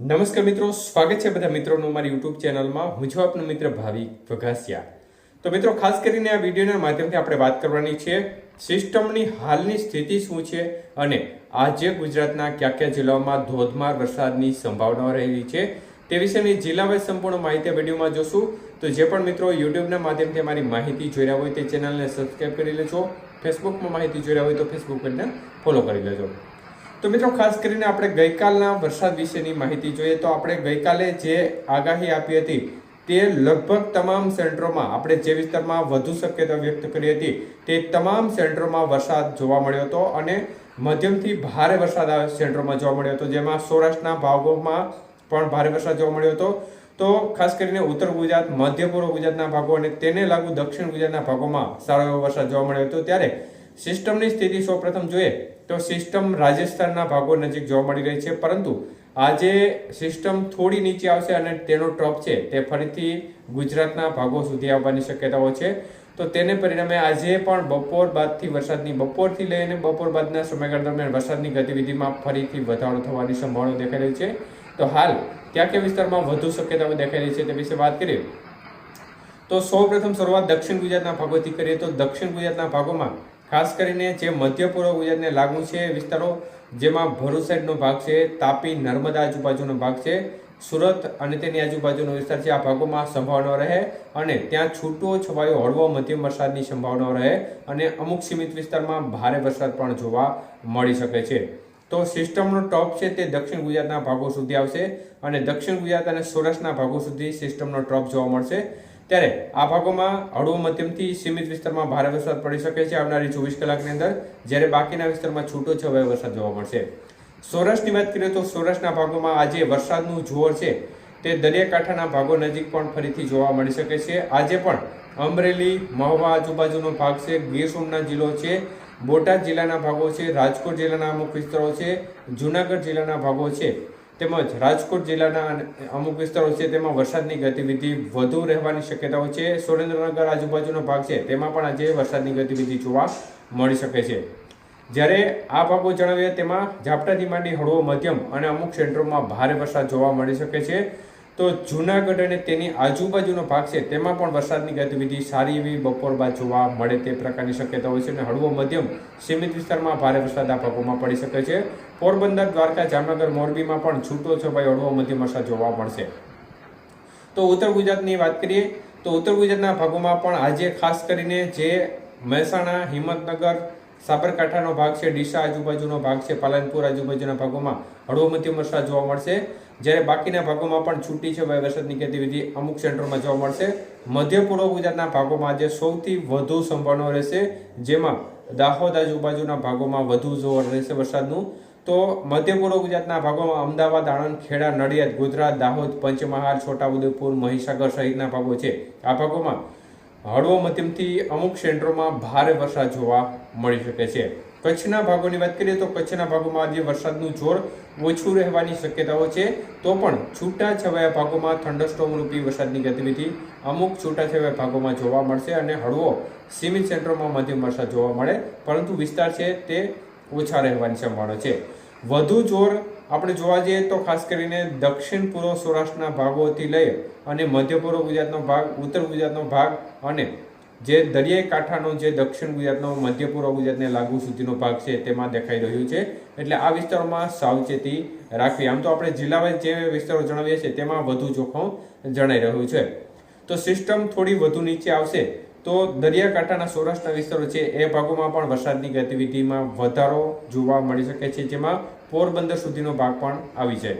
નમસ્કાર મિત્રો, સ્વાગત છે બધા મિત્રોનું મારી યુટ્યુબ ચેનલમાં. હું છું આપનો મિત્ર ભાવિક વઘાસિયા તો મિત્રો, ખાસ કરીને આ વિડીયોના માધ્યમથી આપણે વાત કરવાની છે, સિસ્ટમની હાલની સ્થિતિ શું છે અને આજે ગુજરાતના કયા કયા જિલ્લાઓમાં ધોધમાર વરસાદની સંભાવનાઓ રહેલી છે તે વિશેની જિલ્લાવાઇઝ સંપૂર્ણ માહિતી વિડીયોમાં જોશું. તો જે પણ મિત્રો યુટ્યુબના માધ્યમથી મારી માહિતી જોઈ રહ્યા હોય તે ચેનલને સબસ્ક્રાઈબ કરી લેજો. ફેસબુકમાં માહિતી જોઈ રહ્યા હોય તો ફેસબુક પેજને ફોલો કરી લેજો. તો મિત્રો, ખાસ કરીને આપણે ગઈકાલના વરસાદ વિશેની માહિતી જોઈએ તો આપણે ગઈકાલે જે આગાહી આપી હતી તે લગભગ તમામ સેન્ટરોમાં, આપણે જે વિસ્તારમાં વધુ શક્યતા વ્યક્ત કરી હતી તે તમામ સેન્ટરોમાં વરસાદ જોવા મળ્યો હતો અને મધ્યમથી ભારે વરસાદ આ સેન્ટરોમાં જોવા મળ્યો હતો. જેમાં સૌરાષ્ટ્રના ભાગોમાં પણ ભારે વરસાદ જોવા મળ્યો હતો. તો ખાસ કરીને ઉત્તર ગુજરાત, મધ્ય પૂર્વ ગુજરાતના ભાગો અને તેને લાગુ દક્ષિણ ગુજરાતના ભાગોમાં સારો એવો વરસાદ જોવા મળ્યો હતો. ત્યારે સિસ્ટમની સ્થિતિ સૌપ્રથમ જોઈએ તો સિસ્ટમ રાજસ્થાનના ભાગો નજીક જોવા મળી રહી છે, પરંતુ આજે સિસ્ટમ થોડી નીચે આવશે અને તેનો ટ્રપ છે તે ફરીથી ગુજરાતના ભાગો સુધી આવવાની શક્યતાઓ છે. તો તેને પરિણામે આજે પણ બપોર બાદથી વરસાદની બપોરથી લઈને બપોર બાદના સમયગાળા દરમિયાન વરસાદની ગતિવિધિમાં ફરીથી વધારો થવાની સંભાવના દેખાઈ રહી છે. તો હાલ ક્યાં ક્યાં વિસ્તારમાં વધુ શક્યતાઓ દેખાઈ રહી છે તે વિશે વાત કરીએ. તો સૌપ્રથમ શરૂઆત દક્ષિણ ગુજરાતના ભાગોથી કરીએ તો દક્ષિણ ગુજરાતના ભાગોમાં ખાસ કરીને જે મધ્ય પૂર્વ ગુજરાતને લાગુ છે વિસ્તારો જેમાં ભરૂચ સાઈડનો ભાગ છે, તાપી, નર્મદા આજુબાજુનો ભાગ છે, સુરત અને તેની આજુબાજુનો વિસ્તાર છે, આ ભાગોમાં સંભાવના રહે અને ત્યાં છૂટો છવાયો હળવો મધ્યમ વરસાદની સંભાવના રહે અને અમુક સીમિત વિસ્તારમાં ભારે વરસાદ પણ જોવા મળી શકે છે. તો સિસ્ટમનો ટોપ છે તે દક્ષિણ ગુજરાતના ભાગો સુધી આવશે અને દક્ષિણ ગુજરાત અને સૌરાષ્ટ્રના ભાગો સુધી સિસ્ટમનો ટોપ જોવા મળશે. ત્યારે આ ભાગોમાં હળવો મધ્યમથી સીમિત વિસ્તારમાં ભારે વરસાદ પડી શકે છે આવનારી ચોવીસ કલાકની અંદર, જ્યારે બાકીના વિસ્તારમાં છૂટો છવાયો વરસાદ જોવા મળશે. સૌરાષ્ટ્રની વાત કરીએ તો સૌરાષ્ટ્રના ભાગોમાં આજે વરસાદનું જોર છે. તે દરિયાકાંઠાના ભાગો નજીક પણ ફરીથી જોવા મળી શકે છે. આજે પણ અમરેલી, મહુવા આજુબાજુનો ભાગ છે, ગીર સોમનાથ જિલ્લો છે, બોટાદ જિલ્લાના ભાગો છે, રાજકોટ જિલ્લાના અમુક વિસ્તારો છે, જુનાગઢ જિલ્લાના ભાગો છે. તેમજ રાજકોટ જિલ્લાના અમુક વિસ્તારો છે તેમાં વરસાદની ગતિવિધિ વધુ રહેવાની શક્યતાઓ છે. સુરેન્દ્રનગર આજુબાજુનો ભાગ છે, તેમાં પણ આજે વરસાદની ગતિવિધિ જોવા મળી શકે છે. જ્યારે આ ભાગો જણાવીએ, તેમાં ઝાપટાથી માંડી હળવો મધ્યમ અને અમુક સેન્ટરોમાં ભારે વરસાદ જોવા મળી શકે છે. તો જૂનાગઢ અને તેની આજુબાજુનો ભાગ છે, તેમાં પણ વરસાદની ગતિવિધિ સારી એવી બપોર બાદ જોવા મળે તે પ્રકારની શક્યતા હોય છે અને હળવો મધ્યમ સીમિત વિસ્તારમાં ભારે વરસાદ આ ભાગોમાં પડી શકે છે. પોરબંદર, દ્વારકા, જામનગર, મોરબીમાં પણ છૂટો છવાયો હળવો મધ્યમ વરસાદ જોવા મળશે. તો ઉત્તર ગુજરાતની વાત કરીએ, તો ઉત્તર ગુજરાતના ભાગોમાં પણ આજે ખાસ કરીને જે મહેસાણા, હિંમતનગર સાબરકાંઠાનો ભાગ છે, ડીસા આજુબાજુનો ભાગ છે, પાલનપુર આજુબાજુના ભાગોમાં હળવો મધ્યમ વરસાદ જોવા મળશે. જ્યારે બાકીના ભાગોમાં પણ છૂટી છે વરસાદની ગતિવિધિ અમુક સેન્ટરોમાં જોવા મળશે. મધ્ય પૂર્વ ગુજરાતના ભાગોમાં આજે સૌથી વધુ સંભાવનાઓ રહેશે, જેમાં દાહોદ આજુબાજુના ભાગોમાં વધુ જોર રહેશે વરસાદનું. તો મધ્ય પૂર્વ ગુજરાતના ભાગોમાં અમદાવાદ આણંદ ખેડા નડિયાદ, ગુજરાત, દાહોદ, પંચમહાલ, છોટાઉદેપુર, મહીસાગર સહિતના ભાગો છે. આ ભાગોમાં હળવો મધ્યમથી અમુક સેન્ટરોમાં ભારે વરસાદ જોવા મળી શકે છે. કચ્છના ભાગોની વાત કરીએ તો કચ્છના ભાગોમાં આજે વરસાદનું જોર ઓછું રહેવાની શક્યતાઓ છે. તો પણ છૂટા છવાયા ભાગોમાં થંડરસ્ટોમ રૂપી વરસાદની ગતિવિધિ અમુક છૂટા છવાયા ભાગોમાં જોવા મળશે અને હળવો સીમિત સેન્ટરોમાં મધ્યમ વરસાદ જોવા મળે, પરંતુ વિસ્તાર છે તે ઓછા રહેવાની સંભાવના છે. વધુ જોર આપણે જોવા જઈએ તો ખાસ કરીને દક્ષિણ પૂર્વ સૌરાષ્ટ્રના ભાગોથી લઈ અને મધ્ય પૂર્વ ગુજરાતનો ભાગ, ઉત્તર ગુજરાતનો ભાગ અને જે દરિયાઈ કાંઠાનો જે દક્ષિણ ગુજરાતનો, મધ્ય પૂર્વ ગુજરાતને લાગુ સુધીનો ભાગ છે તેમાં દેખાઈ રહ્યું છે. એટલે આ વિસ્તારોમાં સાવચેતી રાખવી. આમ તો આપણે જિલ્લાવાઇઝ જે વિસ્તારો જણાવીએ છીએ તેમાં વધુ જોખમ જણાઈ રહ્યું છે. તો સિસ્ટમ થોડી વધુ નીચે આવશે. તો દરિયાકાંઠાના સૌરાષ્ટ્રના વિસ્તારો છે, એ ભાગોમાં પણ વરસાદની ગતિવિધિમાં વધારો જોવા મળી શકે છે. જેમાં પોરબંદર સુધીનો ભાગ પણ આવી જાય.